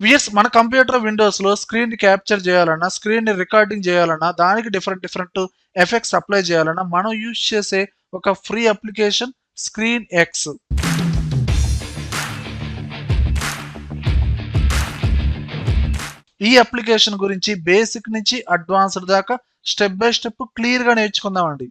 VS మన computer విండోస్లో స్క్రీన్ని capture చేయాలన్నా స్క్రీన్ని recording చేయాలన్నా దానికి డిఫరెంట్ డిఫరెంట్ ఎఫెక్ట్స్ అప్లై చేయాలన్నా మనం యూజ్ చేసే ఒక ఫ్రీ అప్లికేషన్ స్క్రీన్ ఎక్స్ ఈ అప్లికేషన్ గురించి బేసిక్ నుంచి అడ్వాన్స్డ్ దాకా స్టెప్ బై స్టెప్ క్లియర్గా నేర్చుకుందామండి.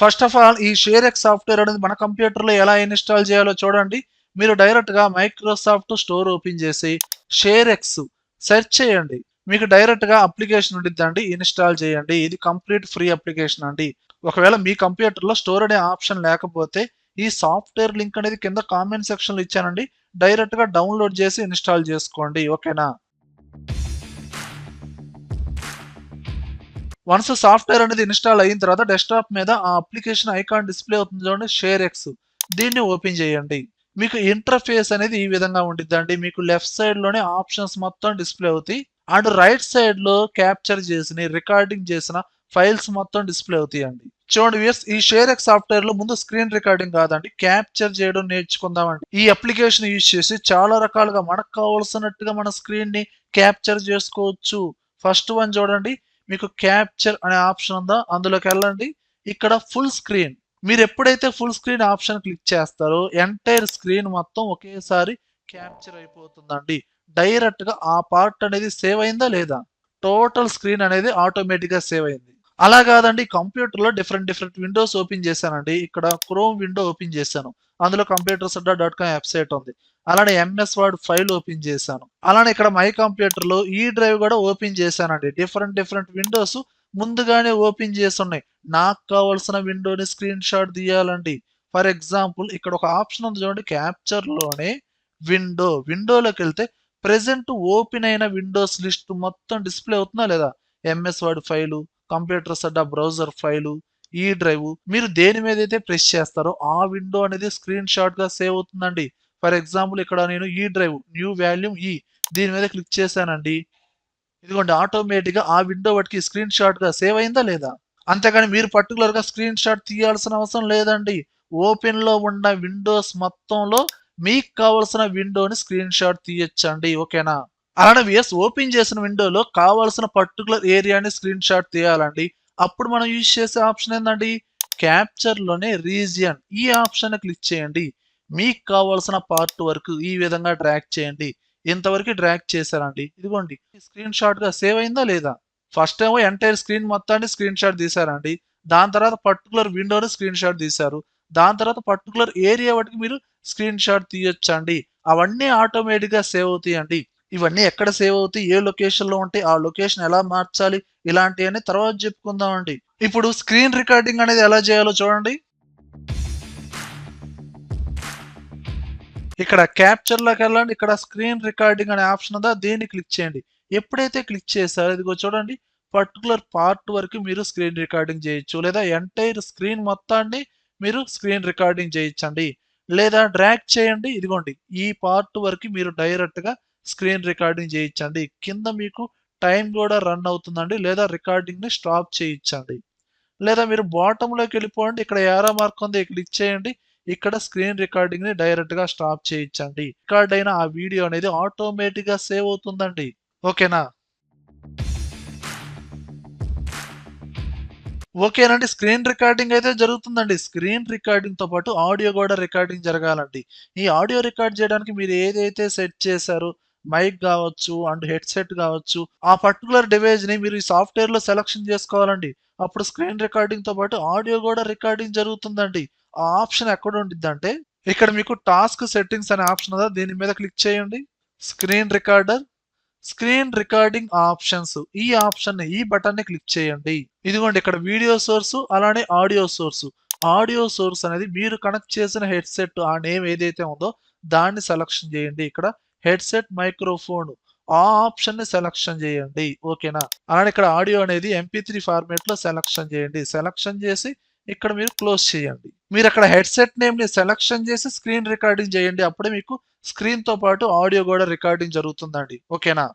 ఫస్ట్ ఆఫ్ ఆల్ ఈ షేర్ ఎక్స్ సాఫ్ట్వేర్ అనేది మన కంప్యూటర్లో ఎలా ఇన్స్టాల్ చేయాలో చూడండి. మీరు డైరెక్ట్గా మైక్రోసాఫ్ట్ స్టోర్ ఓపెన్ చేసి షేర్ ఎక్స్ సెర్చ్ చేయండి. మీకు డైరెక్ట్గా అప్లికేషన్ ఉండిద్దండి ఇన్స్టాల్ చేయండి. ఇది కంప్లీట్ ఫ్రీ అప్లికేషన్ అండి. ఒకవేళ మీ కంప్యూటర్లో స్టోర్ అనే ఆప్షన్ లేకపోతే ఈ సాఫ్ట్వేర్ లింక్ అనేది కింద కామెంట్ సెక్షన్లో ఇచ్చానండి. డైరెక్ట్గా డౌన్లోడ్ చేసి ఇన్స్టాల్ చేసుకోండి. ఓకేనా వన్స్ సాఫ్ట్వేర్ అనేది ఇన్స్టాల్ అయిన తర్వాత డెస్క్టాప్ మీద ఆ అప్లికేషన్ ఐకాన్ డిస్ప్లే అవుతుంది చూడండి షేర్ ఎక్స్ దీన్ని ఓపెన్ చేయండి. మీకు ఇంటర్ఫేస్ అనేది ఈ విధంగా ఉంటుందండి మీకు లెఫ్ట్ సైడ్లోనే ఆప్షన్స్ మొత్తం డిస్ప్లే అవుతాయి. అండ్ రైట్ సైడ్లో క్యాప్చర్ చేసిన రికార్డింగ్ చేసిన ఫైల్స్ మొత్తం డిస్ప్లే అవుతాయండి. చూడండి వియర్స్ ఈ షేర్ ఎక్స్ సాఫ్ట్వేర్లో ముందు స్క్రీన్ రికార్డింగ్ కాదండి. క్యాప్చర్ చేయడం నేర్చుకుందామండి. ఈ అప్లికేషన్ యూజ్ చేసి చాలా రకాలుగా మనకు కావాల్సినట్టుగా మన స్క్రీన్ని క్యాప్చర్ చేసుకోవచ్చు. ఫస్ట్ వన్ చూడండి. మీకు క్యాప్చర్ అనే ఆప్షన్ ఉందా? అందులోకి వెళ్ళండి. ఇక్కడ ఫుల్ స్క్రీన్ మీరు ఎప్పుడైతే ఫుల్ స్క్రీన్ ఆప్షన్ క్లిక్ చేస్తారో ఎంటైర్ స్క్రీన్ మొత్తం ఒకేసారి క్యాప్చర్ అయిపోతుందండి. డైరెక్ట్గా ఆ పార్ట్ అనేది సేవ్ అయిందా లేదా? టోటల్ స్క్రీన్ అనేది ఆటోమేటిక్గా సేవ్ అయింది. అలా కాదండి కంప్యూటర్లో డిఫరెంట్ డిఫరెంట్ విండోస్ ఓపెన్ చేశానండి. ఇక్కడ క్రోమ్ విండో ఓపెన్ చేశాను. అందులో computer Sadda dot com website ఉంది. అలానే ఎంఎస్ వర్డ్ ఫైల్ ఓపెన్ చేశాను. అలానే ఇక్కడ మై కంప్యూటర్లో e ఈ డ్రైవ్ కూడా ఓపెన్ చేశానండి. డిఫరెంట్ డిఫరెంట్ విండోస్ ముందుగానే ఓపెన్ చేసి ఉన్నాయి నాకు కావాల్సిన విండోని స్క్రీన్ షాట్ తీయాలండి. ఫర్ ఎగ్జాంపుల్ ఇక్కడ ఒక ఆప్షన్ ఉంది చూడండి. క్యాప్చర్లోనే విండో విండోలోకి వెళ్తే ప్రెసెంట్ ఓపెన్ అయిన విండోస్ లిస్ట్ మొత్తం డిస్ప్లే అవుతుందా లేదా? MS Word file computer Sadda browser file ఈ డ్రైవ్ మీరు దేని మీద అయితే ప్రెస్ చేస్తారో ఆ విండో అనేది స్క్రీన్ షాట్గా సేవ్ అవుతుందండి. ఫర్ ఎగ్జాంపుల్ ఇక్కడ నేను ఈ డ్రైవ్ న్యూ వాల్యూమ్ ఈ దీని మీద క్లిక్ చేశానండి. ఇదిగోండి ఆటోమేటిక్గా ఆ విండో వాటికి స్క్రీన్ షాట్గా సేవ్ అయిందా లేదా? అంతేకాని మీరు పర్టికులర్గా స్క్రీన్ షాట్ తీయాల్సిన అవసరం లేదండి. ఓపెన్లో ఉన్న విండోస్ మొత్తంలో మీకు కావాల్సిన విండోని స్క్రీన్ షాట్ తీయొచ్చండి ఓకేనా? అలానే విఎస్ ఓపెన్ చేసిన విండోలో కావాల్సిన పర్టికులర్ ఏరియాని స్క్రీన్ షాట్ తీయాలండి. అప్పుడు మనం యూజ్ చేసే ఆప్షన్ ఏంటండి క్యాప్చర్లోనే రీజియన్. ఈ ఆప్షన్ క్లిక్ చేయండి. మీకు కావాల్సిన పార్ట్ వరకు ఈ విధంగా డ్రాక్ చేయండి. ఇంతవరకు డ్రాక్ చేశారండి. ఇదిగోండి. స్క్రీన్ షాట్గా సేవ్ అయిందా లేదా? ఫస్ట్ ఏమో ఎంటైర్ స్క్రీన్ మొత్తాన్ని స్క్రీన్ షాట్ తీశారండి. దాని తర్వాత పర్టికులర్ విండోని స్క్రీన్ షాట్ తీశారు. దాని తర్వాత పర్టికులర్ ఏరియా వాటికి మీరు స్క్రీన్ షాట్ తీయొచ్చండి. అవన్నీ ఆటోమేటిక్గా సేవ్ అవుతాయండి. ఇవన్నీ ఎక్కడ సేవ్ అవుతాయి? ఏ లొకేషన్లో ఉంటే ఉంటాయి? ఆ లొకేషన్ ఎలా మార్చాలి? ఇలాంటివన్నీ తర్వాత చెప్పుకుందామండి. ఇప్పుడు స్క్రీన్ రికార్డింగ్ అనేది ఎలా చేయాలో చూడండి. ఇక్కడ క్యాప్చర్లోకి వెళ్ళండి. ఇక్కడ స్క్రీన్ రికార్డింగ్ అనే ఆప్షన్ ఉందా? దీన్ని క్లిక్ చేయండి. ఎప్పుడైతే క్లిక్ చేశారో ఇదిగో చూడండి పర్టికులర్ పార్ట్ వరకు మీరు స్క్రీన్ రికార్డింగ్ చేయొచ్చు. లేదా ఎంటైర్ స్క్రీన్ మొత్తాన్ని మీరు స్క్రీన్ రికార్డింగ్ చేయొచ్చండి. లేదా డ్రాగ్ చేయండి. ఇదిగోండి ఈ పార్ట్ వరకు మీరు డైరెక్ట్గా స్క్రీన్ రికార్డింగ్ చేయించండి కింద మీకు టైం కూడా రన్ అవుతుందండి. లేదా రికార్డింగ్ని స్టాప్ చేయించండి లేదా మీరు బాటంలోకి వెళ్ళిపోండి. ఇక్కడ ఏరో మార్క్ ఉంది. క్లిక్ చేయండి. ఇక్కడ స్క్రీన్ రికార్డింగ్ని డైరెక్ట్గా స్టాప్ చేయించండి. రికార్డ్ అయిన ఆ వీడియో అనేది ఆటోమేటిక్గా సేవ్ అవుతుందండి. ఓకేనా? ఓకేనండి స్క్రీన్ రికార్డింగ్ అయితే జరుగుతుందండి. స్క్రీన్ రికార్డింగ్తో పాటు ఆడియో కూడా రికార్డింగ్ జరగాలండి. ఈ ఆడియో రికార్డ్ చేయడానికి మీరు ఏదైతే సెట్ చేశారో మైక్ కావచ్చు అండ్ హెడ్సెట్ కావచ్చు ఆ పర్టికులర్ డివైస్ని మీరు ఈ సాఫ్ట్వేర్లో సెలక్షన్ చేసుకోవాలండి. అప్పుడు స్క్రీన్ రికార్డింగ్తో పాటు ఆడియో కూడా రికార్డింగ్ జరుగుతుందండి. ఆ ఆప్షన్ ఎక్కడ ఉండిద్ది అంటే ఇక్కడ మీకు టాస్క్ సెట్టింగ్స్ అనే ఆప్షన్ ఉందా? దీని మీద క్లిక్ చేయండి. Screen recorder screen recording options. ఈ ఆప్షన్ ఈ బటన్ని క్లిక్ చేయండి. ఇదిగోండి ఇక్కడ వీడియో సోర్స్ అలానే ఆడియో సోర్స్. ఆడియో సోర్స్ అనేది మీరు కనెక్ట్ చేసిన హెడ్సెట్ ఆ నేమ్ ఏదైతే ఉందో దాన్ని సెలక్షన్ చేయండి. ఇక్కడ హెడ్సెట్ మైక్రోఫోన్. ఆ ఆప్షన్ని సెలక్షన్ చేయండి. ఓకేనా? అలానే ఇక్కడ ఆడియో అనేది ఎంపీ త్రీ ఫార్మేట్లో సెలక్షన్ చేయండి. సెలక్షన్ చేసి ఇక్కడ మీరు క్లోజ్ చేయండి. మీరు అక్కడ హెడ్సెట్ నేమ్ని సెలక్షన్ చేసి స్క్రీన్ రికార్డింగ్ చేయండి. అప్పుడే మీకు స్క్రీన్తో పాటు ఆడియో కూడా రికార్డింగ్ జరుగుతుందండి. ఓకేనా?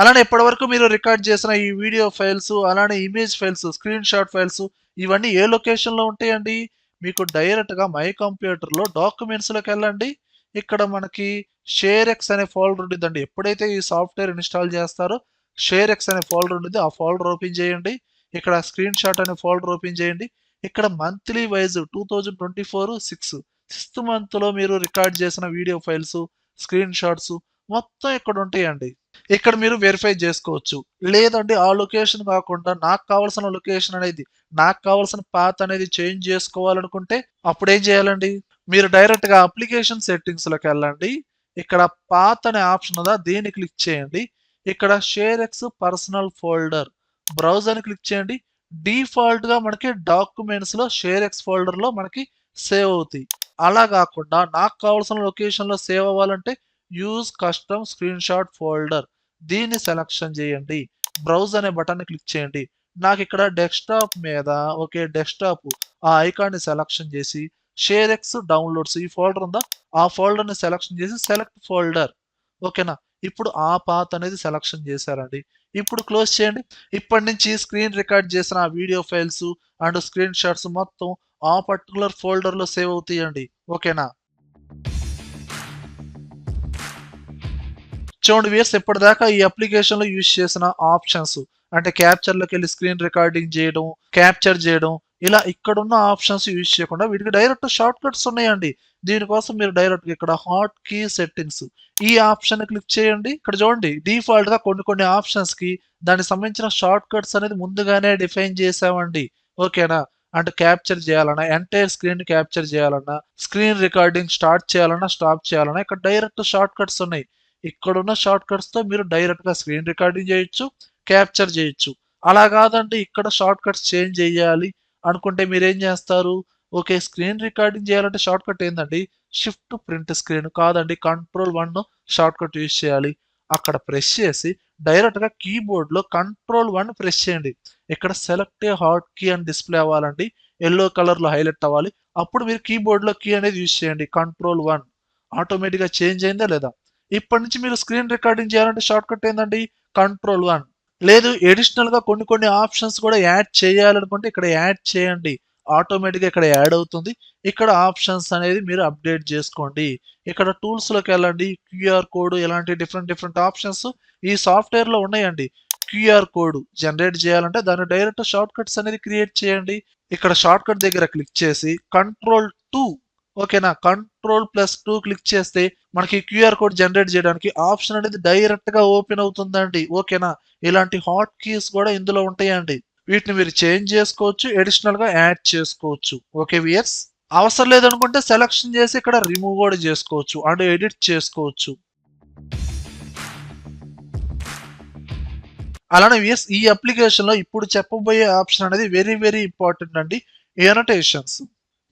అలానే ఇప్పటివరకు మీరు రికార్డ్ చేసిన ఈ వీడియో ఫైల్స్ అలానే image files screen shot files ఇవన్నీ ఏ లొకేషన్లో ఉంటాయండి? మీకు డైరెక్ట్గా మై కంప్యూటర్లో డాక్యుమెంట్స్లోకి వెళ్ళండి. ఇక్కడ మనకి షేర్ ఎక్స్ అనే ఫోల్డర్ ఉంటుందండి. ఎప్పుడైతే ఈ సాఫ్ట్వేర్ ఇన్స్టాల్ చేస్తారో షేర్ ఎక్స్ అనే ఫోల్డర్ ఉంటుంది ఆ ఫోల్డర్ ఓపెన్ చేయండి. ఇక్కడ స్క్రీన్ షాట్ అనే ఫోల్డర్ ఓపెన్ చేయండి. ఇక్కడ monthly wise two thousand twenty four six sixth మంత్లో మీరు రికార్డ్ చేసిన వీడియో ఫైల్స్ స్క్రీన్ షాట్స్ మొత్తం ఇక్కడ ఉంటాయండి. ఇక్కడ మీరు వెరిఫై చేసుకోవచ్చు. లేదండి ఆ లొకేషన్ కాకుండా నాకు కావాల్సిన లొకేషన్ అనేది నాకు కావాల్సిన పాత్ అనేది చేంజ్ చేసుకోవాలనుకుంటే అప్పుడు ఏం చేయాలండి? మీరు డైరెక్ట్గా అప్లికేషన్ సెట్టింగ్స్లోకి వెళ్ళండి. ఇక్కడ పాత్ అనే ఆప్షన్ ఉందా? దీన్ని క్లిక్ చేయండి. ఇక్కడ share X personal folder browser అని క్లిక్ చేయండి. డిఫాల్ట్గా మనకి డాక్యుమెంట్స్లో షేర్ ఎక్స్ ఫోల్డర్లో మనకి సేవ్ అవుతాయి. అలా కాకుండా నాకు కావాల్సిన లొకేషన్లో సేవ్ అవ్వాలంటే use custom screen shot folder దీన్ని సెలక్షన్ చేయండి. బ్రౌజ్ అనే బటన్ క్లిక్ చేయండి. నాకు ఇక్కడ డెస్క్టాప్ మీద ఓకే డెస్క్టాప్ ఆ ఐకాన్ని సెలక్షన్ చేసి షేర్ ఎక్స్ డౌన్లోడ్స్ ఈ ఫోల్డర్ ఉందా? ఆ ఫోల్డర్ని సెలక్షన్ చేసి సెలెక్ట్ ఫోల్డర్ ఓకేనా ఇప్పుడు ఆ పాత్ అనేది సెలక్షన్ చేశారండి. ఇప్పుడు క్లోజ్ చేయండి. ఇప్పటి నుంచి స్క్రీన్ రికార్డ్ చేసిన ఆ video files and screen shots మొత్తం ఆ పర్టికులర్ ఫోల్డర్లో సేవ్ అవుతాయండి. ఓకేనా చూడండి వియర్స్ ఇప్పటిదాకా ఈ అప్లికేషన్లో యూజ్ చేసిన ఆప్షన్స్ అంటే క్యాప్చర్లోకి వెళ్ళి స్క్రీన్ రికార్డింగ్ చేయడం క్యాప్చర్ చేయడం ఇలా ఇక్కడున్న ఆప్షన్స్ యూజ్ చేయకుండా వీటికి డైరెక్ట్ షార్ట్ కట్స్ ఉన్నాయండి. దీనికోసం మీరు డైరెక్ట్గా ఇక్కడ హాట్ కీ సెట్టింగ్స్ ఈ ఆప్షన్ క్లిక్ చేయండి. ఇక్కడ చూడండి డిఫాల్ట్గా కొన్ని కొన్ని ఆప్షన్స్కి దానికి సంబంధించిన షార్ట్ కట్స్ అనేది ముందుగానే డిఫైన్ చేసామండి ఓకేనా అంటే క్యాప్చర్ చేయాలన్నా ఎంటైర్ స్క్రీన్ క్యాప్చర్ చేయాలన్నా స్క్రీన్ రికార్డింగ్ స్టార్ట్ చేయాలన్నా స్టాప్ చేయాలన్నా ఇక్కడ డైరెక్ట్ షార్ట్ కట్స్ ఉన్నాయి. ఇక్కడున్న షార్ట్ కట్స్తో మీరు డైరెక్ట్గా స్క్రీన్ రికార్డింగ్ చేయొచ్చు క్యాప్చర్ చేయొచ్చు. అలా కాదంటే ఇక్కడ షార్ట్ కట్స్ చేంజ్ చేయాలి. అనుకుంటే మీరు ఏం చేస్తారు? ఓకే స్క్రీన్ రికార్డింగ్ చేయాలంటే షార్ట్ కట్ ఏందండి? షిఫ్ట్ ప్రింట్ స్క్రీన్ కాదండి control one short cut use చేయాలి. అక్కడ ప్రెస్ చేసి డైరెక్ట్గా కీబోర్డ్లో కంట్రోల్ వన్ ప్రెస్ చేయండి. ఇక్కడ సెలెక్ట్ హాట్ కీ అని డిస్ప్లే అవ్వాలండి. ఎల్లో కలర్లో హైలైట్ అవ్వాలి. అప్పుడు మీరు కీబోర్డ్లో కీ అనేది యూజ్ చేయండి కంట్రోల్ వన్. ఆటోమేటిక్గా చేంజ్ అయిందా లేదా? ఇప్పటి నుంచి మీరు స్క్రీన్ రికార్డింగ్ చేయాలంటే షార్ట్ కట్ ఏంటండి కంట్రోల్ వన్. లేదు ఎడిషనల్గా కొన్ని కొన్ని ఆప్షన్స్ కూడా యాడ్ చేయాలనుకుంటే ఇక్కడ యాడ్ చేయండి. ఆటోమేటిక్గా ఇక్కడ యాడ్ అవుతుంది. ఇక్కడ ఆప్షన్స్ అనేది మీరు అప్డేట్ చేసుకోండి. ఇక్కడ టూల్స్లోకి వెళ్ళండి. క్యూఆర్ కోడ్ ఇలాంటి డిఫరెంట్ డిఫరెంట్ ఆప్షన్స్ ఈ సాఫ్ట్వేర్లో ఉన్నాయండి. క్యూఆర్ కోడ్ జనరేట్ చేయాలంటే దాన్ని డైరెక్ట్ షార్ట్ కట్స్ అనేది క్రియేట్ చేయండి. ఇక్కడ షార్ట్ కట్ దగ్గర క్లిక్ చేసి కంట్రోల్ టూ ఓకేనా? కంట్రోల్ ప్లస్ టూ క్లిక్ చేస్తే మనకి క్యూఆర్ కోడ్ జనరేట్ చేయడానికి ఆప్షన్ అనేది డైరెక్ట్గా ఓపెన్ అవుతుందండి. ఓకేనా? ఇలాంటి హాట్ కీస్ కూడా ఇందులో ఉంటాయండి. వీటిని మీరు చేంజ్ చేసుకోవచ్చు అడిషనల్గా యాడ్ చేసుకోవచ్చు. ఓకే వియర్స్ అవసరం లేదనుకుంటే సెలక్షన్ చేసి ఇక్కడ రిమూవ్ కూడా చేసుకోవచ్చు అండ్ ఎడిట్ చేసుకోవచ్చు. అలానే వియర్స్ ఈ అప్లికేషన్లో ఇప్పుడు చెప్పబోయే ఆప్షన్ అనేది వెరీ వెరీ ఇంపార్టెంట్ అండి. ఎనటేషన్స్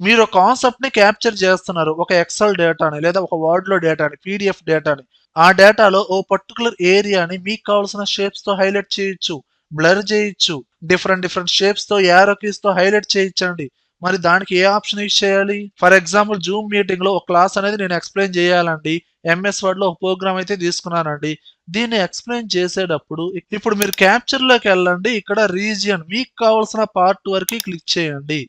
మీరు ఒక కాన్సెప్ట్ని క్యాప్చర్ చేస్తున్నారు ఒక ఎక్సెల్ డేటాని లేదా ఒక వర్డ్లో డేటాని పీడిఎఫ్ డేటాని ఆ డేటాలో ఓ పర్టికులర్ ఏరియాని మీకు కావాల్సిన షేప్స్తో హైలైట్ చేయొచ్చు బ్లర్ చేయొచ్చు డిఫరెంట్ డిఫరెంట్ షేప్స్తో తో హైలైట్ చేయించండి మరి దానికి ఏ ఆప్షన్ యూజ్ చేయాలి? ఫర్ ఎగ్జాంపుల్ జూమ్ మీటింగ్లో ఒక క్లాస్ అనేది నేను ఎక్స్ప్లెయిన్ చేయాలండి. ఎంఎస్ వర్డ్లో ఒక ప్రోగ్రామ్ అయితే తీసుకున్నానండి. దీన్ని ఎక్స్ప్లెయిన్ చేసేటప్పుడు ఇప్పుడు మీరు క్యాప్చర్లోకి వెళ్ళండి. ఇక్కడ రీజియన్ మీకు కావాల్సిన పార్ట్ వరకు క్లిక్ చేయండి.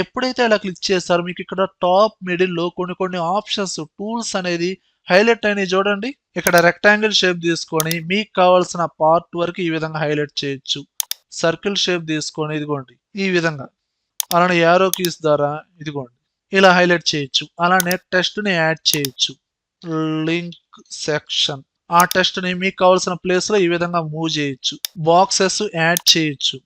ఎప్పుడైతే ఇలా క్లిక్ చేస్తారో మీకు ఇక్కడ టాప్ మిడిల్లో కొన్ని కొన్ని ఆప్షన్స్ టూల్స్ అనేది హైలైట్ అయినాయి చూడండి. ఇక్కడ రెక్టాంగిల్ షేప్ తీసుకొని మీకు కావాల్సిన పార్ట్ వరకు ఈ విధంగా హైలైట్ చేయొచ్చు. సర్కిల్ షేప్ తీసుకొని ఇదిగోండి ఈ విధంగా. అలానే యారో కీస్ ద్వారా ఇదిగోండి ఇలా హైలైట్ చేయొచ్చు. అలానే టెస్ట్ని యాడ్ చేయొచ్చు. Link section. ఆ టెస్ట్ని మీకు కావాల్సిన ప్లేస్లో ఈ విధంగా మూవ్ చేయొచ్చు. బాక్సెస్ యాడ్ చేయొచ్చు.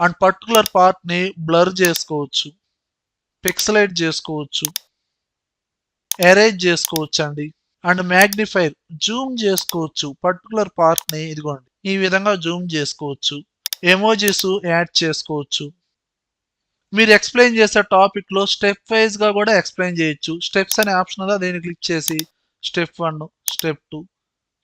అండ్ పర్టికులర్ పార్ట్ని బ్లర్ చేసుకోవచ్చు పిక్సలైట్ చేసుకోవచ్చు ఎరేజ్ చేసుకోవచ్చు అండి అండ్ మ్యాగ్నిఫైర్ జూమ్ చేసుకోవచ్చు పర్టికులర్ పార్ట్ని ఇదిగోండి. ఈ విధంగా జూమ్ చేసుకోవచ్చు ఎమోజీస్ యాడ్ చేసుకోవచ్చు. మీరు ఎక్స్ప్లెయిన్ చేసే టాపిక్లో స్టెప్ వైజ్గా కూడా ఎక్స్ప్లెయిన్ చేయొచ్చు. స్టెప్స్ అనే ఆప్షన్ ఉందా దీన్ని క్లిక్ చేసి step one step two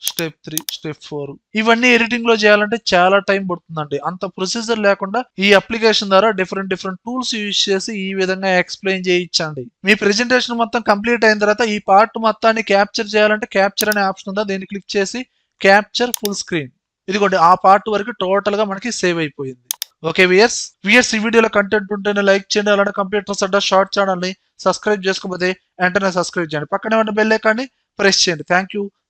step three step four. ఇవన్నీ ఎడిటింగ్లో చేయాలంటే చాలా టైం పడుతుందండి. అంత ప్రొసీజర్ లేకుండా ఈ అప్లికేషన్ ద్వారా డిఫరెంట్ డిఫరెంట్ టూల్స్ యూజ్ చేసి ఈ విధంగా ఎక్స్ప్లెయిన్ చేయించండి. మీ ప్రెజెంటేషన్ మొత్తం కంప్లీట్ అయిన తర్వాత ఈ పార్ట్ మొత్తాన్ని క్యాప్చర్ చేయాలంటే క్యాప్చర్ అనే ఆప్షన్ ఉందా? దీన్ని క్లిక్ చేసి క్యాప్చర్ ఫుల్ స్క్రీన్. ఇదిగోండి ఆ పార్ట్ వరకు టోటల్గా మనకి సేవ్ అయిపోయింది. ఓకే వియర్స్ వియర్స్ ఈ వీడియోలో కంటెంట్ ఉంటేనే లైక్ చేయండి. అలానే కంప్యూటర్స్ సడ్డా షార్ట్ ఛానల్ని సబ్స్క్రైబ్ చేసుకోకపోతే వెంటనే సబ్స్క్రైబ్ చేయండి. పక్కనే ఉన్న బెల్ ఐకాన్ని ప్రెస్ చేయండి. Thank you